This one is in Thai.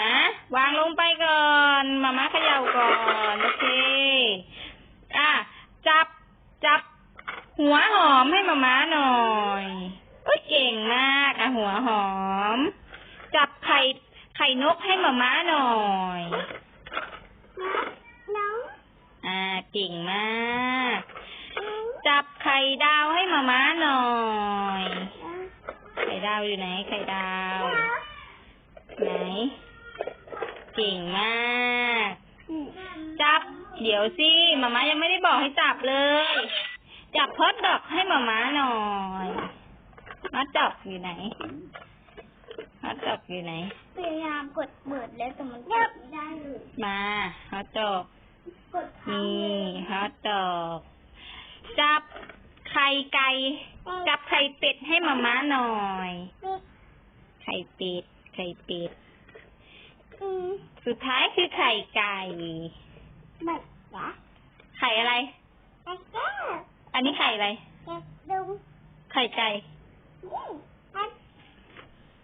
นะ วางลงไปก่อน มาม่าเขย่าก่อนโอเค อะ จับจับ หัวหอมให้มาม่าหน่อยเอ้ยเก่งมากอะหัวหอม จับไข่ไข่นกให้มาม่าหน่อยน้องอ่าเก่งมาก จับไข่ดาวให้มาม่าหน่อยไข่ดาวอยู่ไหน ไข่ดาว ไหน เก่งมาก จับ เดี๋ยวสิมาม่ายังไม่ได้บอกให้จับเลย จับพอดดอกให้มาม่าหน่อยมัดดอกอยู่ไหนมัดดอกอยู่ไหน พยายามกดเปิดแล้วแต่มันกดไม่ได้เลยมาฮอตดอกกดค้างนี่เลยฮอตดอกจับไข่ไก่จับไข่เป็ดให้มาม่าหน่อยนี่ไข่เป็ดไข่เป็ดอืม สุดท้ายคือไข่ไก่แบบวะไข่อะไรแก้วอันนี้ไข่อะไรแก้วดุงไข่ไก่นี่